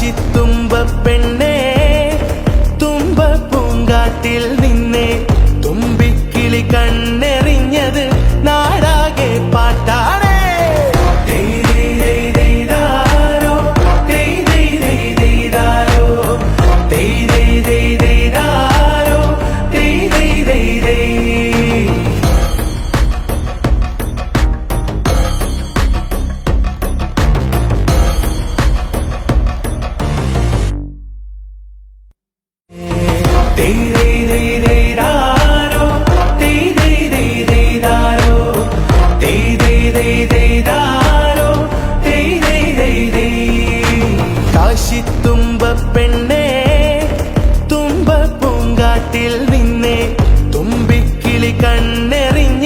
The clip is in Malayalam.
കാശിത്തുമ്പ പെണ്ണേ തുമ്പ പൂങ്കാട്ടിൽ നിന്നെ. തുമ്പിക്കിളി കണ്ണ കാശിത്തുമ്പ പെണ്ണേ തുമ്പ പൂങ്കാട്ടിൽ നിന്നെ തുമ്പിക്കിളി കണ്ണെറിഞ്ഞത്